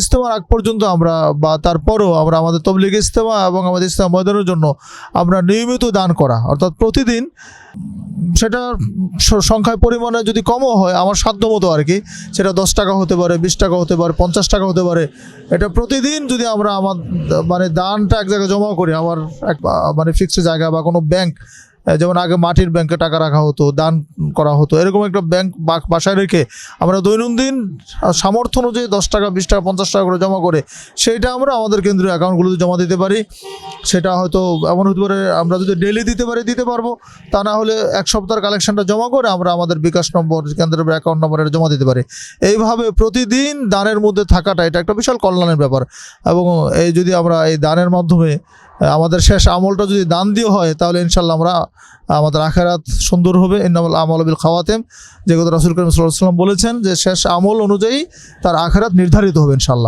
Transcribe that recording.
ইজতেমার আগ পর্যন্ত আমরা বা তারপরও আমরা আমাদের তবলিগ ইজতেমা এবং আমাদের ইজতেমা ময়দানের জন্য আমরা নিয়মিত দান করা। অর্থাৎ প্রতিদিন সেটা সংখ্যায় পরিমাণে যদি কমও হয়, আমার সাধ্য মতো আর কি, সেটা দশ টাকা হতে পারে, বিশ টাকা হতে পারে, পঞ্চাশ টাকা হতে পারে, এটা প্রতিদিন যদি আমরা আমার মানে দানটা এক জায়গায় জমা করি, আমার এক মানে ফিক্সড জায়গা বা কোনো ব্যাংক যেমন আগে মাটির ব্যাংকে টাকা রাখা হতো, দান করা হতো, এরকম একটা ব্যাংক বাসায় রেখে আমরা দৈনন্দিন সামর্থ্য অনুযায়ী দশ টাকা, বিশ টাকা, পঞ্চাশ টাকা করে জমা করে সেইটা আমরা আমাদের কেন্দ্রীয় অ্যাকাউন্টগুলোতে জমা দিতে পারি। সেটা হয়তো এমন হতে পারে, আমরা যদি ডেলি দিতে পারি, দিতে পারব। তা না হলে এক সপ্তাহের কালেকশনটা জমা করে আমরা আমাদের বিকাশ নম্বর, কেন্দ্রের অ্যাকাউন্ট নম্বরে জমা দিতে পারি। এইভাবে প্রতিদিন দানের মধ্যে থাকাটা, এটা একটা বিশাল কল্যাণের ব্যাপার। এবং এই যদি আমরা এই দানের মাধ্যমে আমাদের শেষ আমলটা যদি দান দিয়ে হয়, তাহলে ইনশাল্লাহ আমরা, আমাদের আখেরাত সুন্দর হবে। ইন্নামুল আমল বিল খাওয়াতেম। যে কথা রাসুল করিম সাল্লাহ সাল্লাম বলেছেন যে, শেষ আমল অনুযায়ী তার আখেরাত নির্ধারিত হবে ইনশাল্লাহ